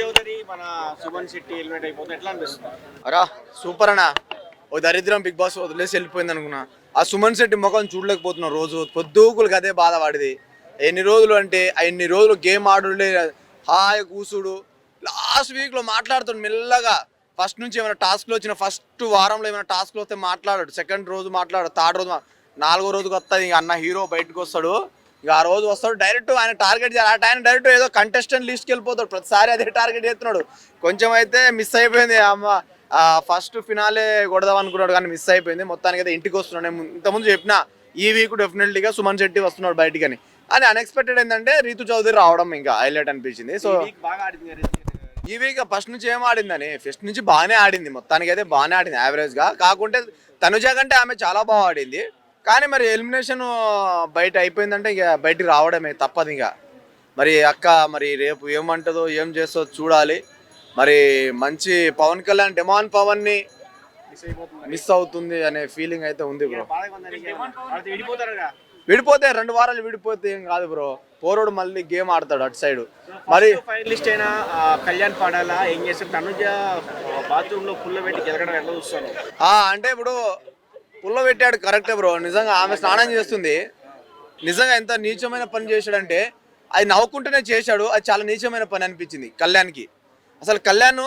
చౌదరి మన సుమన్ శెట్టి ఎలిమినేట్ ఎట్లా అనిపిస్తుంది? అరా సూపర్ అన్న. ఓ దరిద్రం బిగ్ బాస్ వదిలేసి వెళ్ళిపోయింది అనుకున్నా. ఆ సుమన్ శెట్టి ముఖం చూడలేకపోతున్నాం రోజు. పొద్దుకులకి అదే బాధ వాడిది ఎన్ని రోజులు అంటే ఆ ఎన్ని రోజులు గేమ్ ఆడులే హాయ్ కూసుడు. లాస్ట్ వీక్లో మాట్లాడుతాడు మెల్లగా. ఫస్ట్ నుంచి ఏమైనా టాస్క్లు వచ్చిన ఫస్ట్ వారంలో ఏమైనా టాస్క్లు వస్తే మాట్లాడాడు. సెకండ్ రోజు మాట్లాడాడు థర్డ్ రోజు నాలుగో రోజుకి వస్తుంది అన్న హీరో బయటకు వస్తాడు. ఇక ఆ రోజు వస్తాడు డైరెక్ట్ ఆయన టార్గెట్ చేయాలి. ఆ ఆయన డైరెక్ట్ ఏదో కంటెస్టెంట్ లిస్ట్కి వెళ్ళిపోతాడు. ప్రతిసారి అదే టార్గెట్ చేస్తున్నాడు. కొంచెం అయితే మిస్ అయిపోయింది. అమ్మ ఫస్ట్ ఫినాలే కొడదాం అనుకున్నాడు కానీ మిస్ అయిపోయింది. మొత్తానికి అయితే ఇంటికి వస్తున్నాడు. నేను ఇంతకుముందు చెప్పిన ఈ వీక్ డెఫినెట్లీగా సుమన్ శెట్టి వస్తున్నాడు బయటికి అని. అని అన్ఎక్స్పెక్టెడ్ ఏంటంటే రీతు చౌదరి రావడం ఇంకా హైలైట్ అనిపించింది. సో ఈ వీక్ బాగా ఆడింది కదా రీతి చౌదరి. ఈ వీక్ ఫస్ట్ నుంచి ఏం ఆడిందని? ఫస్ట్ నుంచి బాగానే ఆడింది. మొత్తానికి అయితే బాగానే ఆడింది యావరేజ్గా. కాకుంటే తనుజ కంటే ఆమె చాలా బాగా ఆడింది. కానీ మరి ఎలిమినేషన్ బయట అయిపోయిందంటే ఇక బయటికి రావడమే తప్పదు ఇక. మరి అక్క మరి రేపు ఏమంటుందో ఏం చేస్తుందో చూడాలి. మరి మంచి పవన్ కళ్యాణ్ డిమాండ్ పవన్ని మిస్ అవుతుంది అనే ఫీలింగ్ అయితే ఉంది బ్రో విడిపోతే రెండు వారాలు విడిపోతే ఏం కాదు బ్రో పోరోడు మళ్ళీ గేమ్ ఆడతాడు అటు సైడ్. మరి ఫైనలిస్ట్ అయిన కళ్యాణ్ పాడాలా ఏం చేస్తారు తనుజ బాత్రూమ్లో పుల్ల పెట్టి గెలకడం ఎట్లా చూస్తాను అంటే ఇప్పుడు పుల్ల పెట్టాడు కరెక్టే బ్రో. నిజంగా ఆమె స్నానం చేస్తుంది. నిజంగా ఎంత నీచమైన పని చేశాడంటే అది నవ్వుకుంటూనే చేశాడు అది చాలా నీచమైన పని అనిపించింది కళ్యాణ్కి. అసలు కళ్యాణ్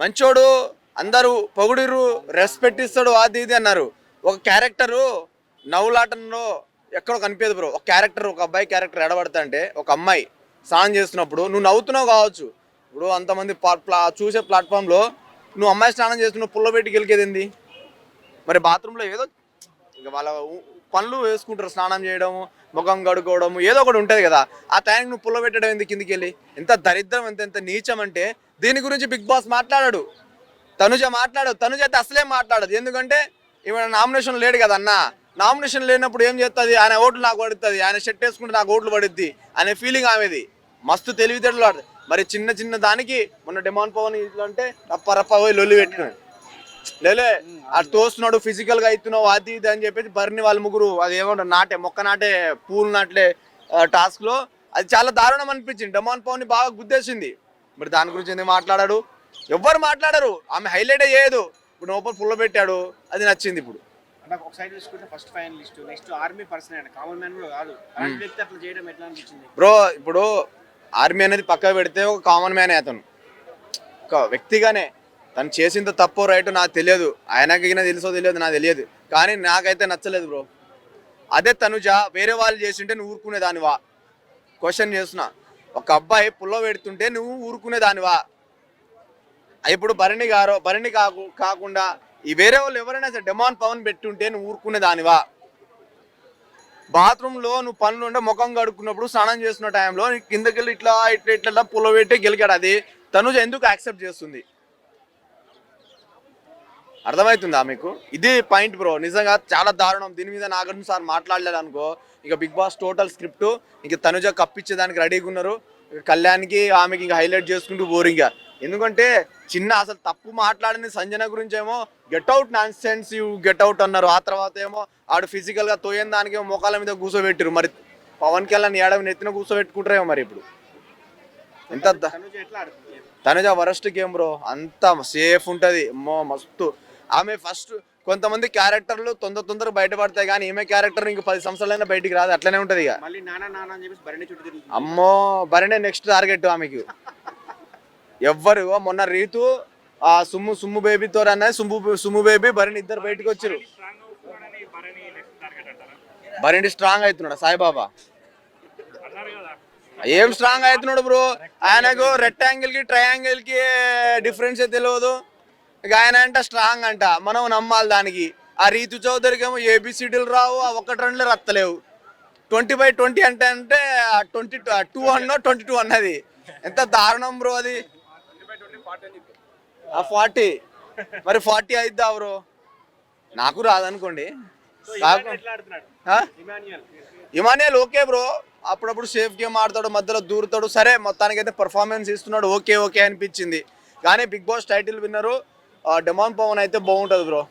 మంచోడు అందరూ పొగుడిరు రెస్పెక్ట్ ఇస్తాడు అది ఇది అన్నారు. ఒక క్యారెక్టరు నవ్వులాటంలో ఎక్కడో కనిపించదు బ్రో. ఒక క్యారెక్టర్ ఒక అబ్బాయి క్యారెక్టర్ ఎడబడతా అంటే ఒక అమ్మాయి స్నానం చేస్తున్నప్పుడు నువ్వు నవ్వుతున్నావు కావచ్చు. ఇప్పుడు అంతమంది ప్లా- చూసే ప్లాట్ఫామ్లో నువ్వు అమ్మాయి స్నానం చేస్తున్నావు పుల్ల పెట్టి గెలికేది మరి బాత్రూంలో ఏదో ఇక వాళ్ళ పళ్ళు పనులు వేసుకుంటారు స్నానం చేయడం ముఖం కడుక్కోవడం ఏదో ఒకటి ఉంటుంది కదా. ఆ టైంకి నువ్వు పుల్ల పెట్టడం ఎందుకు కిందికి వెళ్ళి? ఎంత దరిద్రం ఎంత ఎంత నీచం అంటే దీని గురించి బిగ్ బాస్ మాట్లాడాడు. తనుజ మాట్లాడదు. తనుజ అయితే అసలే మాట్లాడదు. ఎందుకంటే ఈమె నామినేషన్ లేడు కదా అన్న. నామినేషన్ లేనప్పుడు ఏం చేస్తుంది ఆయన ఓట్లు నాకు పడుతుంది. ఆయన షర్ట్ వేసుకుంటే నాకు ఓట్లు పడుద్ది అనే ఫీలింగ్ ఆమెది. మస్తు తెలివితేటలు మరి చిన్న చిన్న దానికి మొన్న డెమాన్ పవన్ ఇట్లా అంటే రప్ప రప్ప పోయి లొల్లి పెట్టినాడు. లేలే అది తోస్తున్నాడు ఫిజికల్గా అవుతున్నావు అది ఇది అని చెప్పేసి బర్ని వాళ్ళ ముగ్గురు అది ఏమంటారు నాటే మొక్క నాటే పూలు నాట్లే టాస్క్లో. అది చాలా దారుణం అనిపించింది. డమాన్ పవన్ని బాగా గుద్దేసింది. మరి దాని గురించి ఎందుకు మాట్లాడాడు? ఎవ్వరు మాట్లాడరు. ఆమె హైలైట్ చేయదు. ఇప్పుడు లోపల పుల్ల పెట్టాడు. అది నచ్చింది ఇప్పుడు. నాకు ఒక సైడ్ చూసుకుంటే first finalist next army person అండి కామన్ మ్యాన్ కూడా కాదు. అలాంటి వ్యక్తి అట్లా చేయడం ఎట్లా అనిపించింది? బ్రో ఇప్పుడు ఆర్మీ అనేది పక్క పెడితే ఒక కామన్ మ్యానే అతను. ఒక వ్యక్తిగానే. తను చేసింది తప్పో రైట్ నాకు తెలియదు. ఆయనకి తెలుసో తెలియదు నాకు తెలియదు. కానీ నాకైతే నచ్చలేదు బ్రో. అదే తనుజ వేరే వాళ్ళు చేసింటే నువ్వు ఊరుకునేదానివా క్వశ్చన్ చేస్తున్నా. ఒక అబ్బాయి పుల్ల పెడుతుంటే నువ్వు ఊరుకునేదానివా ఇప్పుడు భరణి గారు భరణి కాకు కాకుండా ఈ వేరే వాళ్ళు ఎవరైనా సరే డెమాన్ పవన్ పెట్టుంటే నువ్వు ఊరుకునేదానివా బాత్రూంలో నువ్వు పనులు ఉంటే ముఖం కడుక్కున్నప్పుడు స్నానం చేస్తున్న టైంలో కిందకెళ్ళి ఇట్లా ఇట్లా ఇట్లా పుల్ల పెట్టి గెలికాడు. అది తనుజ ఎందుకు యాక్సెప్ట్ చేస్తుంది? అర్థమవుతుందా మీకు? ఇది పాయింట్ బ్రో. నిజంగా చాలా దారుణం. దీని మీద నాగార్జున సార్ మాట్లాడలేదు అనుకో. ఇక బిగ్ బాస్ టోటల్ స్క్రిప్ట్ ఇక తనుజ కప్పించేదానికి రెడీగా ఉన్నారు. కళ్యాణ్కి ఆమెకి ఇంకా హైలైట్ చేసుకుంటూ బోరింగ్ ఎందుకంటే చిన్న అసలు తప్పు మాట్లాడింది సంజన గురించి ఏమో get out nonsense you get out అన్నారు. ఆ తర్వాత ఏమో ఆడు ఫిజికల్గా తోయని దానికి ఏమో మోకాల మీద కూర్చోబెట్టారు మరి పవన్ కళ్యాణ్ ఏడాది నెత్తిన కూర్చోబెట్టుకుంటారేమో మరి ఇప్పుడు. ఎంత తనుజ వరస్ట్ గేమ్ బ్రో. అంత సేఫ్ ఉంటది. అమ్మో మస్తు. ఆమె ఫస్ట్ కొంతమంది క్యారెక్టర్లు తొందర తొందర బయటపడతాయి కానీ ఈమె క్యారెక్టర్ ఇంక పది సంవత్సరాలైనా బయటికి రాదు. అట్లనే ఉంటది ఇక. అమ్మో బరినే నెక్స్ట్ టార్గెట్ ఆమెకి. ఎవ్వరు మొన్న రీతు ఆ సుమ్ము సుమ్ము బేబీతో అన్నది సుమ్ము సుమ్ము బేబీ భరణి ఇద్దరు బయటకు వచ్చారు భరణి స్ట్రాంగ్ అవుతున్నాడు? సాయిబాబా? ఏం స్ట్రాంగ్ అవుతున్నాడు బ్రో ఆయనకు రెక్టాంగిల్కి ట్రయాంగిల్కి డిఫరెన్స్ తెలియదు ఇక ఆయన అంట స్ట్రాంగ్ అంట. మనం నమ్మాలి దానికి. ఆ రీతు చౌదరికి ఏమో ఏబిసిడీలు రావు ఆ ఒకటి రెండులే రత్తలేవు. ట్వంటీ బై ట్వంటీ అంటే అంటే ట్వంటీ టూ అన్నో ట్వంటీ టూ అన్నది. ఎంత దారుణం బ్రో అది. ఆ ఫార్టీ. మరి ఫార్టీ అయిద్దా బ్రో? నాకు రాదనుకోండి. Emmanuel okay bro. అప్పుడప్పుడు సేఫ్ గేమ్ ఆడతాడు మధ్యలో దూరుతాడు. సరే మొత్తానికి అయితే పర్ఫార్మెన్స్ ఇస్తున్నాడు. ఓకే ఓకే అనిపించింది. కానీ Bigg Boss title winner demon Pawan అయితే బాగుంటుంది బ్రో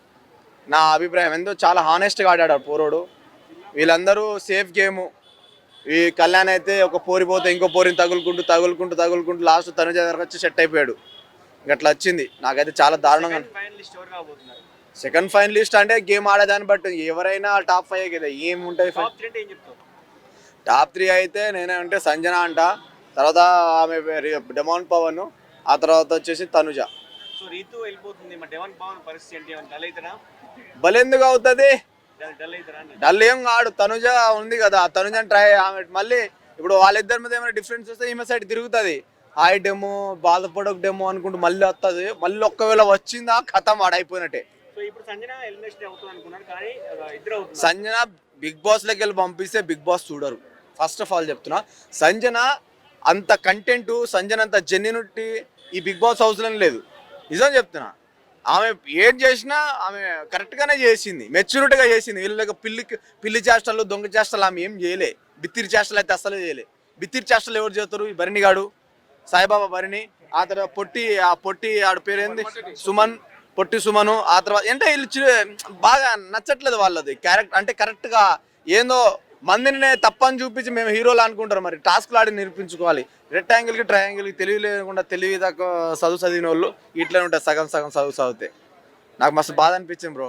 నా అభిప్రాయం. ఎంతో చాలా హానెస్ట్గా ఆడాడు పోరోడు. వీళ్ళందరూ సేఫ్ గేమ్ ఈ కళ్యాణ్ అయితే ఒక పోరి పోతే ఇంకో పోరిని తగులుకుంటూ తగులుకుంటూ తగులుకుంటూ లాస్ట్ తనుజ దగ్గర వచ్చి సెట్ అయిపోయాడు. ఇంక అట్లా వచ్చింది. నాకైతే చాలా దారుణంగా సెకండ్ ఫైనలిస్ట్ అంటే గేమ్ ఆడేదాన్ని బట్టి ఎవరైనా టాప్ ఫైవ్ కదా. ఏముంటాయి టాప్ త్రీ అంటే ఏం చెప్తావు? టాప్ త్రీ అయితే నేనే అంటే సంజన అంట. తర్వాత ఆమె డెమాన్ పవన్ ఆ తర్వాత వచ్చేసి తనుజ. సో రీతు వెళ్ళిపోతుంది. మరి డెవన్ పవన్ పరిస్థితి ఏంటి? ఏమైనా డల్ అవుతారా? బలెందుకు అవుతుంది? డల్ అవుతారా ఏం కాడు తనుజ ఉంది కదా. తనుజ ట్రై ఆమె మళ్ళీ ఇప్పుడు వాళ్ళిద్దరి మీద ఏమైనా డిఫరెన్స్ వస్తే ఈమె సైడ్ తిరుగుతుంది. హాయ్ డెమో బాధపడక డెమో అనుకుంటూ మళ్ళీ వస్తుంది. మళ్ళీ ఒక్కవేళ వచ్చిందా కథం ఆడైపోయినట్టే. సంజన బిగ్ బాస్ లెక్క వెళ్ళి పంపిస్తే బిగ్ బాస్ చూడరు. ఫస్ట్ ఆఫ్ ఆల్ చెప్తున్నా. సంజన అంత కంటెంట్ సంజన అంత జెన్యునిటీ ఈ బిగ్ బాస్ హౌస్లో లేదు. నిజం చెప్తున్నా. ఆమె ఏం చేసినా ఆమె కరెక్ట్గానే చేసింది. మెచ్యూరిటీగా చేసింది. వీళ్ళకి పిల్లి పిల్లి చేష్టలు దొంగ చేష్టలు ఆమె ఏం చేయలే. బిత్తిరి చేష్టలు అయితే అస్సలు చేయలే. బిత్తిరి చేష్టలు ఎవరు చేస్తారు? ఈ భరణిగాడు సాయిబాబా భరణి. ఆ తర్వాత పొట్టి ఆ పొట్టి ఆడ పేరు ఏంది? సుమన్. పొట్టి సుమను. ఆ తర్వాత అంటే వీళ్ళు బాగా నచ్చట్లేదు వాళ్ళది. క్యారెక్టర్ అంటే కరెక్ట్గా ఏందో మందిని తప్పని చూపించి మేము హీరోలు అనుకుంటారు. మరి టాస్క్లు ఆడి నిరూపించుకోవాలి. రెక్టాంగిల్కి ట్రయాంగిల్కి తెలివి లేకుండా తెలివి దాకా చదువు చదివిన వాళ్ళు ఇట్లనే ఉంటారు సగం సగం చదువు చదివితే. నాకు మస్తు బాధ అనిపించింది బ్రో